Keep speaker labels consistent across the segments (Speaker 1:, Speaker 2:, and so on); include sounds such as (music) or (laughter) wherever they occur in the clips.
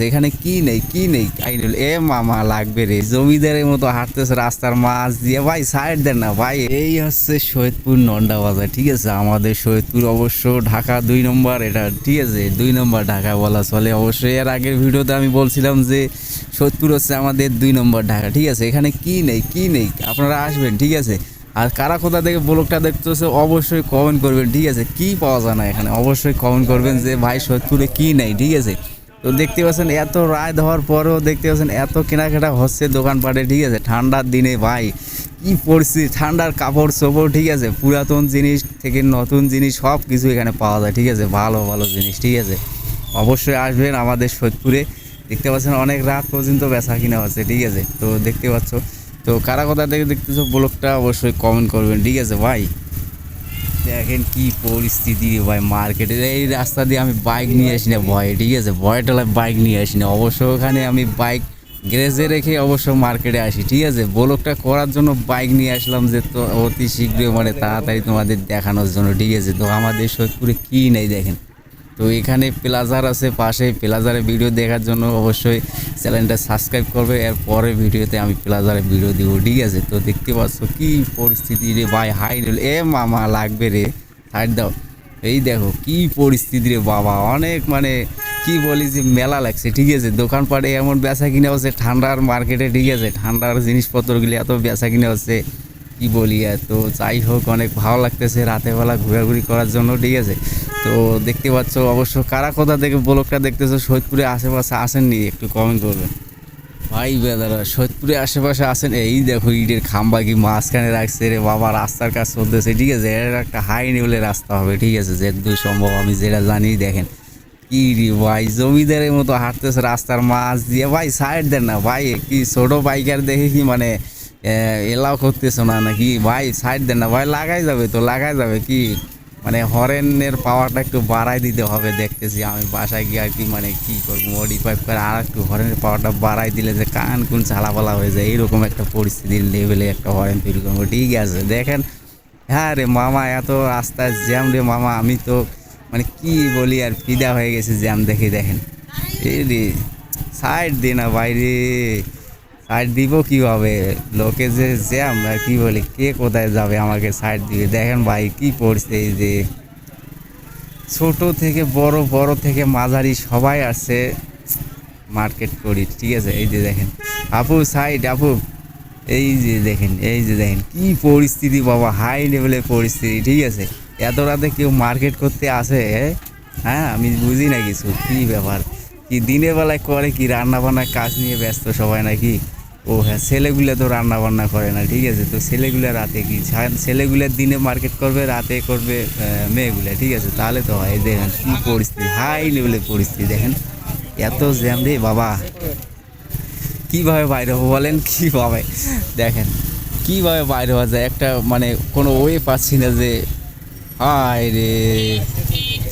Speaker 1: এখানে কি নেই কি নেই? আইনুল এ মামা লাগবে রে। জমিদারের মতো হাঁটতেছে রাস্তার মাছ দিয়ে। ভাই, সাইড দেন না, ভাই। এই হচ্ছে সৈয়দপুর নন্ডা বাজার, ঠিক আছে? আমাদের সৈয়দপুর অবশ্য ঢাকা দুই নম্বর, এটা ঠিক আছে? দুই নম্বর ঢাকা বলা চলে। অবশ্যই এর আগের ভিডিওতে আমি বলছিলাম যে সৈয়দপুর হচ্ছে আমাদের দুই নম্বর ঢাকা, ঠিক আছে? এখানে কি নেই কি নেই? আপনারা আসবেন, ঠিক আছে? আর কারা কোথা থেকে ব্লগটা দেখতেছে অবশ্যই কমেন্ট করবেন, ঠিক আছে? কি পাওয়া যায় না এখানে? অবশ্যই কমেন্ট করবেন যে, ভাই, সৈয়দপুরে কি নেই, ঠিক আছে? তো দেখতে পাচ্ছেন, এত রায় দেওয়ার পরেও দেখতে পাচ্ছেন, এত কেনাকাটা হচ্ছে দোকানপাটে, ঠিক আছে? ঠান্ডার দিনে ভাই, কি পরিস্থিতি? ঠান্ডার কাপড় চোপড় ঠিক আছে? পুরাতন জিনিস থেকে নতুন জিনিস সব কিছু এখানে পাওয়া যায়, ঠিক আছে? ভালো ভালো জিনিস, ঠিক আছে? অবশ্যই আসবেন আমাদের সোদপুরে দেখতে পাচ্ছেন, অনেক রাত পর্যন্ত বেচা কিনা হচ্ছে, ঠিক আছে? তো দেখতে পাচ্ছ, তো কারা কোথা থেকে দেখতেছো, ব্লগটা অবশ্যই কমেন্ট করবেন, ঠিক আছে ভাই? দেখেন কি পরিস্থিতি ভাই মার্কেটে এই রাস্তা দিয়ে আমি বাইক নিয়ে আসি না ভয়ে ঠিক আছে? ভয়টালা বাইক নিয়ে আসি না। অবশ্য ওখানে আমি বাইক গ্যারেজে রেখে অবশ্য মার্কেটে আসি, ঠিক আছে? ব্লকটা করার জন্য বাইক নিয়ে আসলাম যে তো অতি শীঘ্রই মানে তাড়াতাড়ি তোমাদের দেখানোর জন্য, ঠিক আছে? তো আমাদের সৈকুরে কী নেই দেখেন। তো এখানে প্লাজার আছে পাশে। প্লাজারে ভিডিও দেখার জন্য অবশ্যই চ্যানেলটা সাবস্ক্রাইব করবে। এর পরের ভিডিওতে আমি প্লাজারে ভিডিও দিব, ঠিক আছে? তো দেখতে পাচ্ছ কি পরিস্থিতি রে ভাই হাই এ মামা, লাগবে রে। সাইড দাও। এই দেখো কি পরিস্থিতি রে বাবা। অনেক মানে কি বলি যে মেলা লাগছে, ঠিক আছে? দোকানপাটে এমন বেচা কিনে হচ্ছে, ঠান্ডার মার্কেটে ঠিক আছে? ঠান্ডার জিনিসপত্রগুলি এত বেচা কিনে হচ্ছে। কি বলি তো যাই হোক, অনেক ভালো লাগতেছে রাতের বেলা ঘোরাঘুরি করার জন্য, ঠিক আছে? তো দেখতে পাচ্ছ, অবশ্য কারা কোথা থেকে ব্লকটা দেখতেছো সৈয়দপুরে আশেপাশে আসেননি, একটু কমেন্ট করবেন ভাই বেদারা সৈয়দপুরে আশেপাশে আসেন, এই দেখো ইটের খাম্বা কি মাঝখানে রাখছে রে বাবা, রাস্তার কাজ চলতেছে, ঠিক আছে? এর একটা হাই লেভেলের রাস্তা হবে, ঠিক আছে? যে দূর সম্ভব, আমি যেটা জানি, দেখেন। কি রে ভাই, জমিদারের মতো হাঁটতেছে রাস্তার মাছ দিয়ে। ভাই সাইড দেন না, ভাই, কি ছোটো বাইকার দেখে কি মানে এলাও করতেছো না নাকি? ভাই সাইড দেন না। ভাই, লাগাই যাবে তো, লাগাই যাবে কি? মানে হরেনের পাওয়ারটা একটু বাড়াই দিতে হবে, দেখতেছি আমি বাসায় গিয়ে আর কি মানে কি করব? মডিফাই করে আর একটু হরেনের পাওয়ারটা বাড়াই দিলে যে কান কোন চালাপালা হয়ে যায়, এইরকম একটা পরিস্থিতির লেভেলে একটা হরেন তৈরি করব। ঠিক আছে, দেখেন। হ্যাঁ রে মামা, এত রাস্তায় জ্যাম রে মামা, আমি তো মানে কি বলি আর ফিদা হয়ে গেছে জ্যাম দেখে, দেখেন। এই রে সাইড দে না বাইরে সাইড দিব কীভাবে? লোকে যে জ্যাম আর কি বলি, কে কোথায় যাবে আমাকে সাইড দিবে? দেখেন ভাই কি পড়ছে এই যে। ছোট থেকে বড় বড় থেকে মাঝারি সবাই আসছে মার্কেট করি, ঠিক আছে? এই যে দেখেন। আপু সাইড আপু। এই যে দেখেন, এই যে দেখেন। কি পরিস্থিতি বাবা হাই লেভেলের পরিস্থিতি, ঠিক আছে? এত রাতে কেউ মার্কেট করতে আসে হ্যাঁ? আমি বুঝি না কিছু। কি ব্যাপার? কি দিনের বেলায় করে, কি রান্না বান্নার কাজ নিয়ে ব্যস্ত সবাই নাকি? ও হ্যাঁ ছেলেগুলো তো রান্না বান্না করে না, ঠিক আছে? তো ছেলেগুলো রাতে কি ছেলেগুলো দিনে মার্কেট করবে, রাতে করবে মেয়েগুলো, ঠিক আছে? তাহলে তো হয়, দেখেন কি পরিস্থিতি হাই লেভেলের পরিস্থিতি, দেখেন? এত জ্যাম রে বাবা। কীভাবে বাইরে হব বলেন? কীভাবে? দেখেন, কীভাবে বাইরে হওয়া যায়? একটা মানে কোনো ওয়ে পাচ্ছি না যে, হায় রে।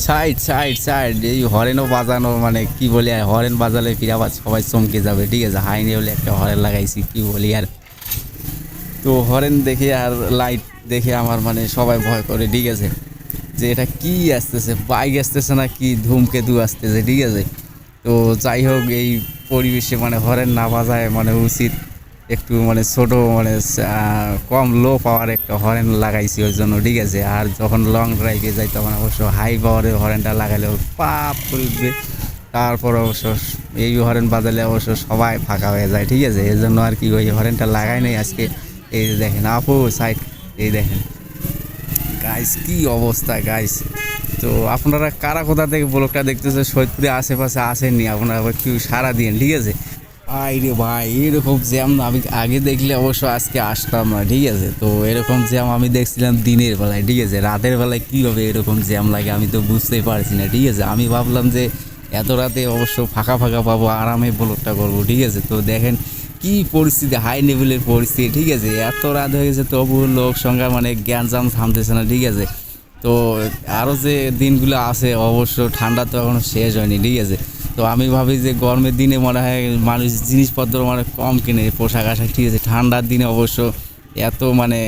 Speaker 1: সাইড সাইড সাইড, এই হরেনও বাজানো মানে কি বলি, আর হরেন বাজালে ফিরে আবার সবাই চমকে যাবে, ঠিক আছে? হাই হলে একটা হরেন লাগাইছি, কি বলি, আর তো হরেন দেখে আর লাইট দেখে আমার মানে সবাই ভয় করে, ঠিক আছে? যে এটা কি আসতেছে, বাইক আসতেছে না কি ধূমকেতু আসতেছে, ঠিক আছে? তো যাই হোক, এই পরিবেশে মানে হরেন না বাজায় মানে উচিত। একটু মানে ছোট মানে কম লো পাওয়ার একটা হরেন লাগাইছি ওই জন্য, ঠিক আছে? আর যখন লং ড্রাইভে যাই, তখন অবশ্য হাই পাওয়ারের হরেনটা লাগালে ও পাপ করে তারপর অবশ্য এই হরেন বাজালে অবশ্য সবাই ফাঁকা হয়ে যায়, ঠিক আছে? এই জন্য আর কি ওই হরেনটা লাগাই নাই আজকে। এই দেখেন, আপু সাইড এই দেখেন। গাইস কি অবস্থা গাইস তো আপনারা কারা কোথা থেকে ব্লগটা দেখতেছে, সৈয়দপুরে আশেপাশে আসেননি? আপনারা কেউ সারা দিন ঠিক আছে? ভাই রে ভাই, এরকম জ্যাম আমি আগে দেখলে অবশ্য আজকে আসতাম না, ঠিক আছে? তো এরকম জ্যাম আমি দেখছিলাম দিনের বেলায়, ঠিক আছে? রাতের বেলায় কী হবে এরকম জ্যাম লাগে আমি তো বুঝতেই পারছি না, ঠিক আছে? আমি ভাবলাম যে এত রাতে অবশ্য ফাঁকা ফাঁকা পাবো, আরামে ব্লগটা করব, ঠিক আছে? তো দেখেন কি পরিস্থিতি হাই লেভেলের পরিস্থিতি, ঠিক আছে? এত রাত হয়ে গেছে, তবু লোক সংখ্যা মানে জ্ঞান জাম থামতেছে না, ঠিক আছে? তো আরও যে দিনগুলো আছে, অবশ্য ঠান্ডা তো এখনও শেষ হয়নি, ঠিক আছে? তো আমি ভাবি যে গরমের দিনে মনে হয় মানুষ জিনিসপত্র মানে কম কিনে, পোশাক আশাক ঠিক আছে, ঠান্ডার দিনে অবশ্য এত মানে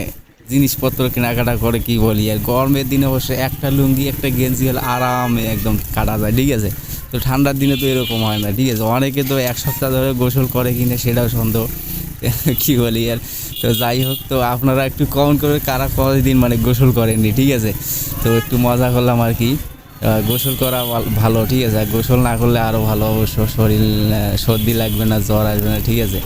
Speaker 1: জিনিসপত্র কেনাকাটা করে কি বলি? আর গরমের দিনে অবশ্য একটা লুঙ্গি, একটা গেঞ্জি হলে আরামে একদম কাটা যায়, ঠিক আছে? তো ঠান্ডার দিনে তো এরকম হয় না, ঠিক আছে? অনেকে তো এক সপ্তাহ ধরে গোসল করে কিনা, সেটাও সন্দেহ, (laughs) কি বলি? আর তো যাই হোক, তো আপনারা একটু কমেন্ট করে কারা কতদিন মানে গোসল করেননি, ঠিক আছে? তো একটু মজা করলাম আর কি। গোসল করা ভালো ঠিক আছে? গোসল না করলে আরও ভালো, অবশ্য শরীর সর্দি লাগবে না, জ্বর আসবে না, ঠিক আছে?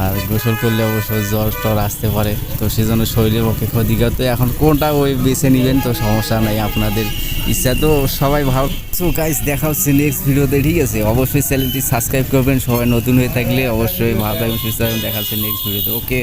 Speaker 1: আর গোসল করলে অবশ্য জ্বর টর আসতে পারে। তো সেজন্য শরীরের পক্ষে ক্ষতিকর। তো এখন কোনটা ওই বেছে নেবেন? তো সমস্যা নাই, আপনাদের ইচ্ছা। তো সবাই ভালো সো গাইস দেখা হচ্ছে নেক্সট ভিডিওতে ঠিক আছে? অবশ্যই চ্যানেলটি সাবস্ক্রাইব করবেন। সবাই নতুন হয়ে থাকলে অবশ্যই ভালো থাকবেন, সুস্থ থাকবেন। দেখা হচ্ছে নেক্সট ভিডিওতে ওকে